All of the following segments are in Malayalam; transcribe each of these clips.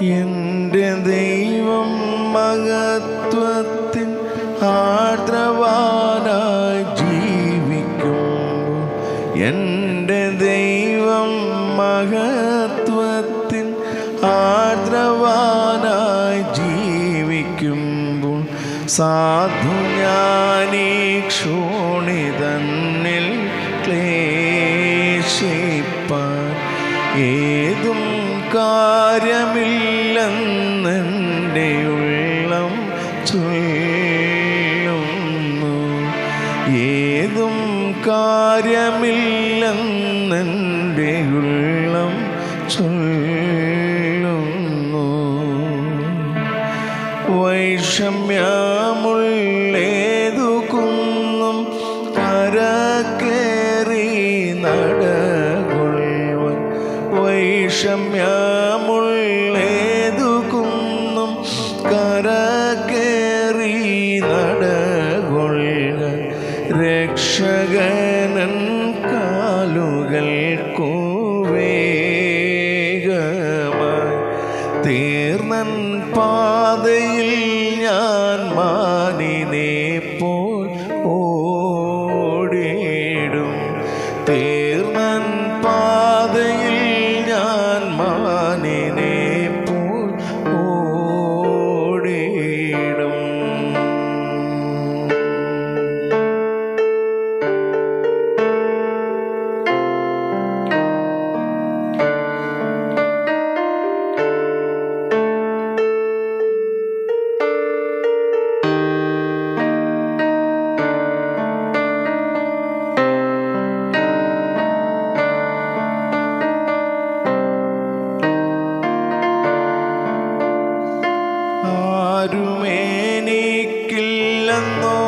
എന്റെ ദൈവം മഹത്വത്തിൽ ആർദ്രവാനായി ജീവിക്കും എന്റെ ദൈവം മഹത്വത്തിൽ ആർദ്രവാനായി ജീവിക്കുമ്പോൾ സാധു ഞാനീ ക്ഷോണിതന്നിൽ ക്ലേശിപ്പാൻ ഏതും കാര്യമില്ല. ഏതും കാര്യമില്ലെന്നെന്റെ ഉള്ളം ചൊല്ലുന്നു. വൈഷമ്യമുള്ളേതു കുന്നും കരക്കേറി നടകൊള്ളുവൻ വൈഷമ്യമുള്ളേതു കുന്നും കരക്കേറി മാനിനെ പോൽ ആരുമേനിക്കില്ലെന്നോ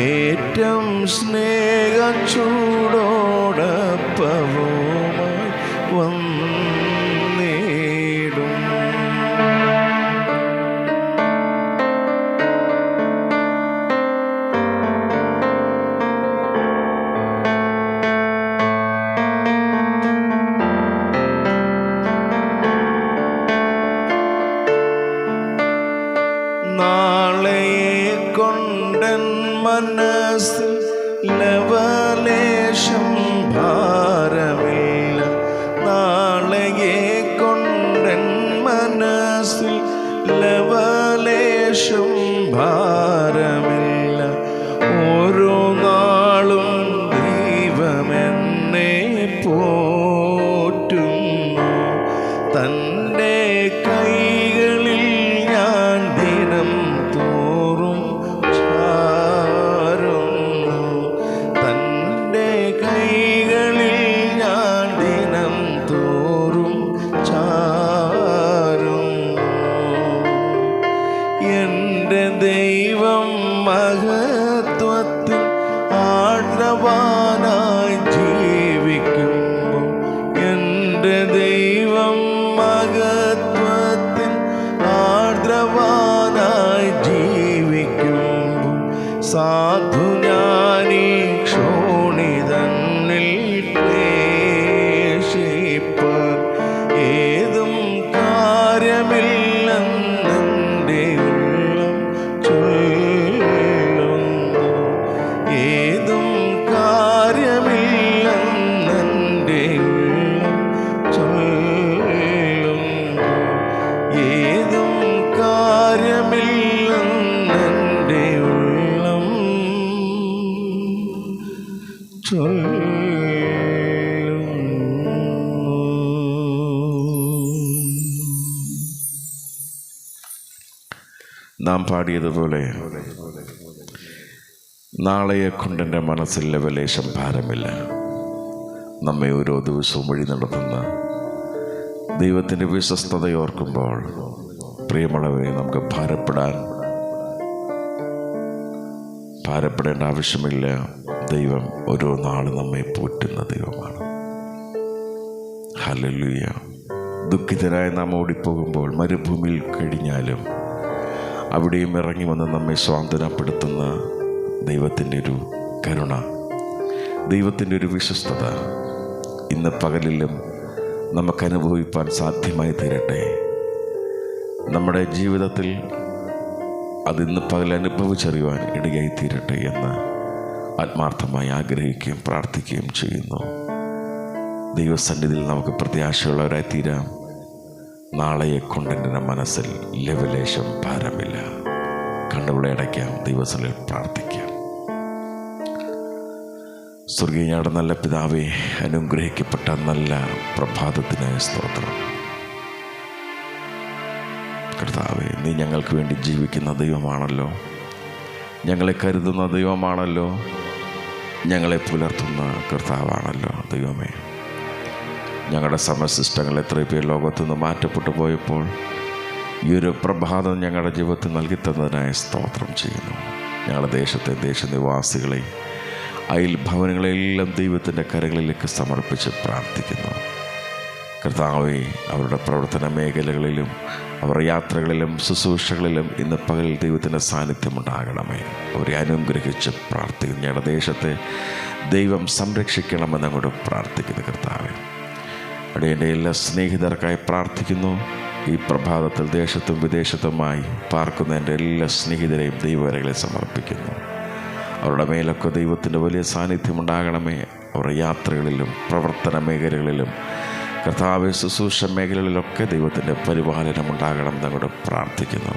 ഏറ്റം സ്നേഹച്ചൂടോടപ്പവുമായി വന്നേടും നാളെയെ കൊണ്ടൻ മനസ്സിൽ ലവലേശം ഭാരമില്ല. നാളെയെ കൊണ്ടൻ മനസ്സിൽ ലവലേശം ഭാരമില്ല. ഓരോ നാളും ദൈവമെന്നെ പോറ്റുന്നു എന്റെ ദൈവം മഹത്വത്തിൽ ആർദ്രവാനായി നാം പാടിയതുപോലെ നാളെയെ കൊണ്ടെന്റെ മനസ്സിൽ ലവലേശം ഭാരമില്ല. നമ്മെ ഓരോ ദിവസവും വഴി നടത്തുന്ന ദൈവത്തിന്റെ വിശ്വസ്തതയോർക്കുമ്പോൾ പ്രിയമുള്ളവരെ നമുക്ക് ഭാരപ്പെടാൻ ഭാരപ്പെടേണ്ട ആവശ്യമില്ല. ദൈവം ഓരോ നാളും നമ്മെ പോറ്റുന്ന ദൈവമാണ്. ഹലലുയ ദുഃഖിതരായി നാം ഓടിപ്പോകുമ്പോൾ മരുഭൂമിയിൽ കഴിഞ്ഞാലും അവിടെയും ഇറങ്ങി വന്ന് നമ്മെ സ്വാന്തനപ്പെടുത്തുന്ന ദൈവത്തിന്റെ ഒരു കരുണ ദൈവത്തിന്റെ ഒരു വിശ്വസ്തത ഇന്ന് പകലിലും നമുക്ക് അനുഭവിപ്പാൻ സാധ്യമായി തീരട്ടെ. നമ്മുടെ ജീവിതത്തിൽ അതിന്ന് പകൽ അനുഭവിച്ചറിയുവാൻ ഇടയായി തീരട്ടെ എന്ന് ആത്മാർത്ഥമായി ആഗ്രഹിക്കുകയും പ്രാർത്ഥിക്കുകയും ചെയ്യുന്നു. ദൈവസന്നിധിയിൽ നമുക്ക് പ്രത്യാശയുള്ളവരായി തീരാം നാളെയെ കൊണ്ടെന്റെ മനസ്സിൽ ലവലേശം ഭാരമില്ല. കണ്ണുകളെ അടയ്ക്കാം ദിവസങ്ങളിൽ പ്രാർത്ഥിക്കാം. സ്വർഗീയയുടെ നല്ല പിതാവെ അനുഗ്രഹിക്കപ്പെട്ട നല്ല പ്രഭാതത്തിന് സ്തോത്രം. കർത്താവെ നീ ഞങ്ങൾക്ക് വേണ്ടി ജീവിക്കുന്ന ദൈവമാണല്ലോ. ഞങ്ങളെ കരുതുന്ന ദൈവമാണല്ലോ. ഞങ്ങളെ പുലർത്തുന്ന കർത്താവാണല്ലോ ദൈവമേ. ഞങ്ങളുടെ സമസിസ്റ്റങ്ങൾ എത്ര പേർ ലോകത്തു നിന്ന് മാറ്റപ്പെട്ടു പോയപ്പോൾ ഈ ഒരു പ്രഭാതം ഞങ്ങളുടെ ജീവിതത്തിൽ നൽകി തന്നതിനായി സ്തോത്രം ചെയ്യുന്നു. ഞങ്ങളുടെ ദേശത്തെ ദേശനിവാസികളെ അയൽ ഭവനങ്ങളെല്ലാം ദൈവത്തിന്റെ കരകളിലേക്ക് സമർപ്പിച്ച് പ്രാർത്ഥിക്കുന്നു. കർത്താവെ അവരുടെ പ്രവർത്തന മേഖലകളിലും അവരുടെ യാത്രകളിലും ശുശ്രൂഷകളിലും ഇന്ന് പകൽ ദൈവത്തിന്റെ സാന്നിധ്യം ഉണ്ടാകണമേ. അവരെ അനുഗ്രഹിച്ച് പ്രാർത്ഥിക്കുന്നു. ഞങ്ങളുടെ ദേശത്തെ ദൈവം സംരക്ഷിക്കണമെന്ന് അങ്ങോട്ട് പ്രാർത്ഥിക്കുന്നു കർത്താവെ. അവിടെ എന്റെ എല്ലാ സ്നേഹിതർക്കായി പ്രാർത്ഥിക്കുന്നു. ഈ പ്രഭാതത്തിൽ ദേശത്തും വിദേശത്തുമായി പാർക്കുന്ന എന്റെ എല്ലാ സ്നേഹിതരെയും ദൈവവരകളെ സമർപ്പിക്കുന്നു. അവരുടെ മേലൊക്കെ ദൈവത്തിന്റെ വലിയ സാന്നിധ്യം ഉണ്ടാകണമേ. അവരുടെ യാത്രകളിലും പ്രവർത്തന മേഖലകളിലും കർത്താവ് ശുശ്രൂഷ മേഖലകളിലൊക്കെ ദൈവത്തിന്റെ പരിപാലനം ഉണ്ടാകണം എന്നങ്ങോട്ട് പ്രാർത്ഥിക്കുന്നു.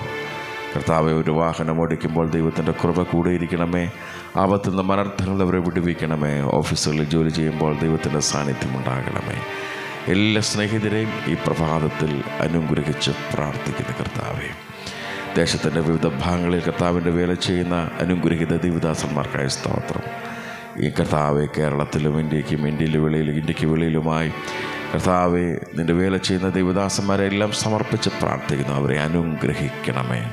കർത്താവ് ഒരു വാഹനം ഓടിക്കുമ്പോൾ ദൈവത്തിന്റെ കൃപ കൂടിയിരിക്കണമേ. ആപത്തുനിന്ന് മനർത്ഥങ്ങൾ അവരെ വിടുവിക്കണമേ. ഓഫീസുകളിൽ ജോലി ചെയ്യുമ്പോൾ ദൈവത്തിന്റെ സാന്നിധ്യം ഉണ്ടാകണമേ. എല്ലാ സ്നേഹിതരെയും ഈ പ്രഭാതത്തിൽ അനുഗ്രഹിച്ച് പ്രാർത്ഥിക്കുന്ന കർത്താവേ. ദേശത്തിന്റെ വിവിധ ഭാഗങ്ങളിൽ കർത്താവിന്റെ വേല ചെയ്യുന്ന അനുഗ്രഹിത ദേവിദാസന്മാർക്കായ സ്തോത്രം. ഈ കർത്താവെ കേരളത്തിലും ഇന്ത്യക്കും ഇന്ത്യയിലെ വെളിയിലും ഇന്ത്യയ്ക്ക് വെളിയിലുമായി കർത്താവെ നിന്റെ വേല ചെയ്യുന്ന ദൈവദാസന്മാരെ എല്ലാം സമർപ്പിച്ച് പ്രാർത്ഥിക്കുന്നു. അവരെ അനുഗ്രഹിക്കണമേ.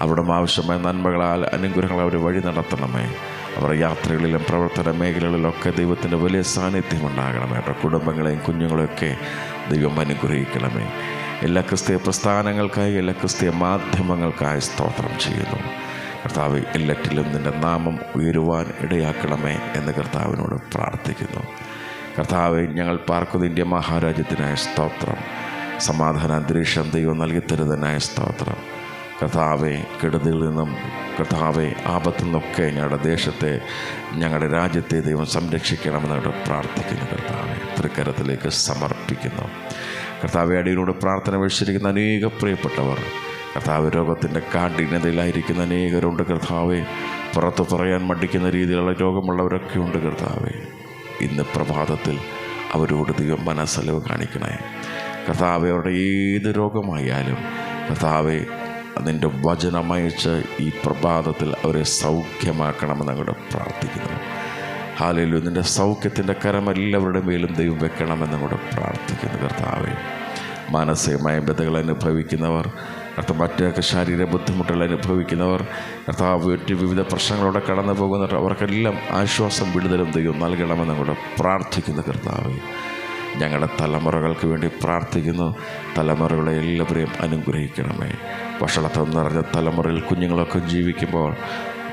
അവിടെ ആവശ്യമായ നന്മകളാൽ അനുഗ്രഹങ്ങൾ അവരെ വഴി നടത്തണമേ. അവരുടെ യാത്രകളിലും പ്രവർത്തന മേഖലകളിലൊക്കെ ദൈവത്തിന്റെ വലിയ സാന്നിധ്യം ഉണ്ടാകണമേ. അവരുടെ കുടുംബങ്ങളെയും കുഞ്ഞുങ്ങളെയൊക്കെ ദൈവം അനുഗ്രഹിക്കണമേ. എല്ലാ ക്രിസ്തീയ പ്രസ്ഥാനങ്ങൾക്കായി എല്ലാ ക്രിസ്തീയ മാധ്യമങ്ങൾക്കായി സ്തോത്രം ചെയ്യുന്നു. കർത്താവ് എല്ലാറ്റിലും നിന്റെ നാമം ഉയരുവാൻ ഇടയാക്കണമേ എന്ന് കർത്താവിനോട് പ്രാർത്ഥിക്കുന്നു. കർത്താവ് ഞങ്ങൾ പാർക്കുന്ന ഇന്ത്യ മഹാരാജ്യത്തിനായ സ്തോത്രം സമാധാന അന്തരീക്ഷം ദൈവം നൽകി തരുന്നതിനായ സ്തോത്രം. കർത്താവെ കെടുതിയിൽ നിന്നും കഥാവെ ആപത്തു നിന്നൊക്കെ ഞങ്ങളുടെ ദേശത്തെ ഞങ്ങളുടെ രാജ്യത്തെ ദൈവം സംരക്ഷിക്കണമെന്നോട് പ്രാർത്ഥിക്കുന്നു കർത്താവെ. തൃക്കരത്തിലേക്ക് സമർപ്പിക്കുന്നു. കർത്താവെ അടിയിലൂടെ പ്രാർത്ഥന വെച്ചിരിക്കുന്ന അനേക പ്രിയപ്പെട്ടവർ കർത്താവ് രോഗത്തിന്റെ കാഠിന്യതയിലായിരിക്കുന്ന അനേകരുണ്ട് കർത്താവെ. പുറത്ത് പറയാൻ മടിക്കുന്ന രീതിയിലുള്ള രോഗമുള്ളവരൊക്കെ ഉണ്ട് കർത്താവെ. ഇന്ന് പ്രഭാതത്തിൽ അവരോട് ദൈവം മനസ്സലവ് കാണിക്കണേ കർത്താവെ അവരുടെ ഏത് രോഗമായാലും കർത്താവെ അതിന്റെ വചനമയച്ച് ഈ പ്രഭാതത്തിൽ അവരെ സൗഖ്യമാക്കണമെന്ന് അങ്ങോട്ട് പ്രാർത്ഥിക്കുന്നു. ഹാലയിലും നിന്റെ സൗഖ്യത്തിന്റെ കരം എല്ലാവരുടെ മേലും ദൈവം വെക്കണമെന്ന് കൂടെ പ്രാർത്ഥിക്കുന്നു. കർത്താവെ മാനസികമായ ബന്ധകൾ അനുഭവിക്കുന്നവർ കർത്താവ് മറ്റൊക്കെ ശാരീരിക ബുദ്ധിമുട്ടുകൾ അനുഭവിക്കുന്നവർ കർത്താവ് മറ്റ് വിവിധ പ്രശ്നങ്ങളോടെ കടന്നു പോകുന്നവർ അവർക്കെല്ലാം ആശ്വാസം വിടുതലും ദൈവം നൽകണമെന്ന് കൂടെ പ്രാർത്ഥിക്കുന്നു. കർത്താവെ ഞങ്ങളുടെ തലമുറകൾക്ക് വേണ്ടി പ്രാർത്ഥിക്കുന്നു. തലമുറകളെ എല്ലാവരെയും അനുഗ്രഹിക്കണമേ. വഷളത്വം നിറഞ്ഞ തലമുറയിൽ കുഞ്ഞുങ്ങളൊക്കെ ജീവിക്കുമ്പോൾ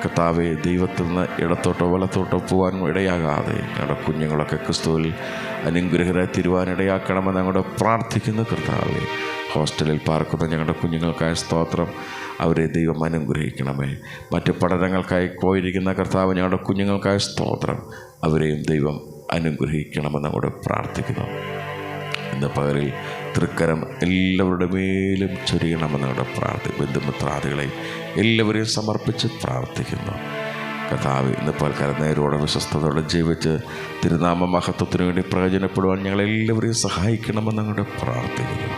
കർത്താവെ ദൈവത്തിൽ നിന്ന് ഇടത്തോട്ടോ വലത്തോട്ടോ പോകാൻ ഇടയാകാതെ ഞങ്ങളുടെ കുഞ്ഞുങ്ങളൊക്കെ ക്രിസ്തുവിൽ അനുഗ്രഹരെ തിരുവാനിടയാക്കണമെന്ന് ഞങ്ങളുടെ പ്രാർത്ഥിക്കുന്നു കർത്താവെ. ഹോസ്റ്റലിൽ പാർക്കുന്ന ഞങ്ങളുടെ കുഞ്ഞുങ്ങൾക്കായ സ്തോത്രം അവരെ ദൈവം അനുഗ്രഹിക്കണമേ. മറ്റ് പഠനങ്ങൾക്കായി പോയിരിക്കുന്ന കർത്താവ് ഞങ്ങളുടെ കുഞ്ഞുങ്ങൾക്കായ സ്തോത്രം അവരെയും ദൈവം അനുഗ്രഹിക്കണമെന്ന് അവിടെ പ്രാർത്ഥിക്കുന്നു. ഇന്ന് പകലിൽ തൃക്കരം എല്ലാവരുടെ മേലും ചൊരിയണമെന്ന് അവിടെ പ്രാർത്ഥി ബന്ധുമിത്രാദികളെ എല്ലാവരെയും സമർപ്പിച്ച് പ്രാർത്ഥിക്കുന്നു. കഥാവ് ഇന്ന് പൽക്കാലം നേരോടെ വിശ്വസ്തയോടെ ജീവിച്ച് തിരുനാമ മഹത്വത്തിന് വേണ്ടി പ്രയോജനപ്പെടുവാൻ ഞങ്ങളെല്ലാവരെയും സഹായിക്കണമെന്ന് അങ്ങോട്ട് പ്രാർത്ഥിക്കുന്നു.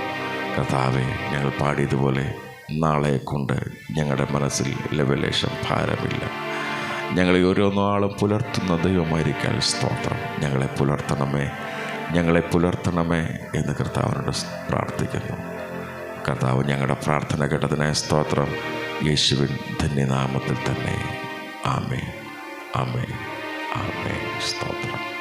കഥാവെ ഞങ്ങൾ പാടിയതുപോലെ നാളെ കൊണ്ട് ഞങ്ങളുടെ മനസ്സിൽ ലവലേശം ഭാരമില്ല. ഞങ്ങളെ ഓരോ നാളും പുലർത്തുന്ന ദൈവമായിരിക്കാൻ സ്തോത്രം. ഞങ്ങളെ പുലർത്തണമേ. ഞങ്ങളെ പുലർത്തണമേ എന്ന് കർത്താവിനോട് പ്രാർത്ഥിക്കുന്നു. കർത്താവ് ഞങ്ങളുടെ പ്രാർത്ഥന കേട്ടതിനായ സ്തോത്രം. യേശുവിൻ ധന്യനാമത്തിൽ തന്നെ. ആമേ ആമേ ആമേ സ്തോത്രം.